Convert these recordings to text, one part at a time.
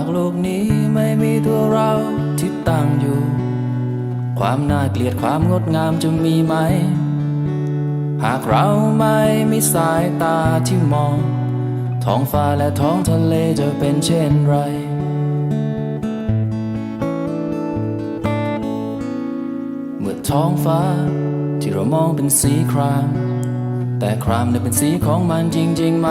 ากโลกนี้ไม่มีตัวเราที่ตั้งอยู่ ความน่าเกลียดความงดงามจะมีไหม หากเราไม่มีสายตาที่มอง ท้องฟ้าและท้องทะเลจะเป็นเช่นไรเมื่อท้องฟ้าที่เรามองเป็นสีคราม แต่ครามนี่ยเป็นสีของมันจริงๆไหม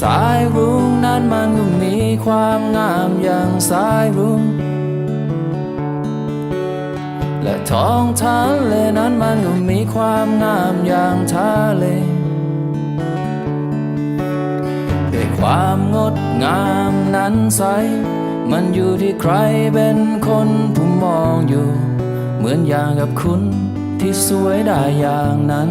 สายรุ้งนั้นมันก็มีความงามอย่างสายรุ้งและท้องทะเลนั้นมันก็มีความงามอย่างทะเลด้วยความงดงามนั้นใส มันอยู่ที่ใครเป็นคนผู้มองอยู่ เหมือนอย่างกับคุณที่สวยได้อย่างนั้น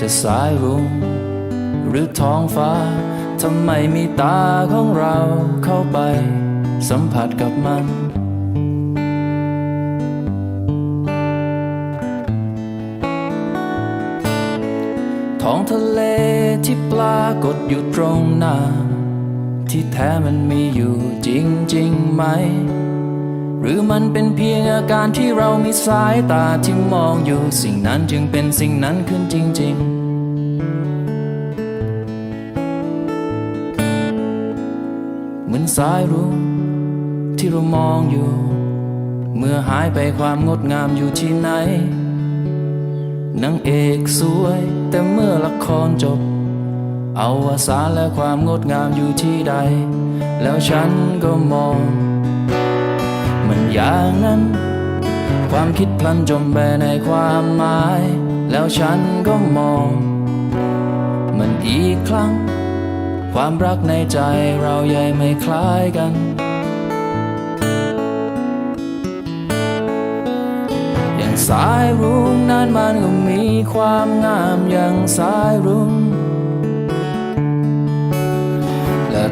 จะสายรุ้งหรือท้องฟ้า ทำไมมีตาของเราเข้าไป สัมผัสกับมัน ท้องทะเลที่ปรากฏอยู่ตรงหน้า ที่แท้มันมีอยู่จริงๆไหม รือมันเป็นเพียงอาการที่เรามีสายตาที่มองอยู่สิ่งนั้นจึงเป็นสิ่งนั้นขึ้นจริง ๆเหมือนสายรุ้งที่เรามองอยู่ เมื่อหายไปความงดงามอยู่ที่ไหนนางเอกสวยแต่เมื่อละครจบ เอาวสานและความงดงามอยู่ที่ใด แล้วฉันก็มอง อย่างนั้น ความคิดพลันจมไปในความหมาย แล้วฉันก็มอง มันอีกครั้ง ความรักในใจเราใหญ่ไม่คล้ายกัน อย่างสายรุ้งนั้นมันก็มีความงามอย่างสายรุ้ง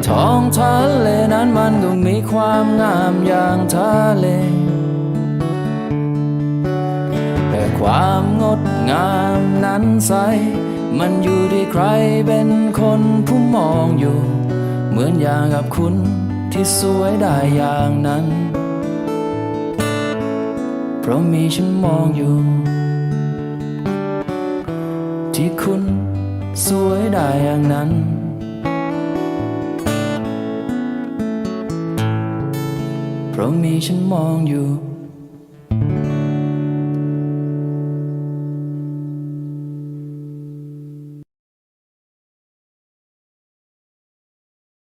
ท้องทะเลนั้นมันก็มีความงามอย่างทะเล แต่ความงดงามนั้นใส มันอยู่ที่ใครเป็นคนผู้มองอยู่ เหมือนอย่างกับคุณที่สวยได้อย่างนั้น เพราะมีฉันมองอยู่ ที่คุณสวยได้อย่างนั้น เพราะมีฉันมองอยู่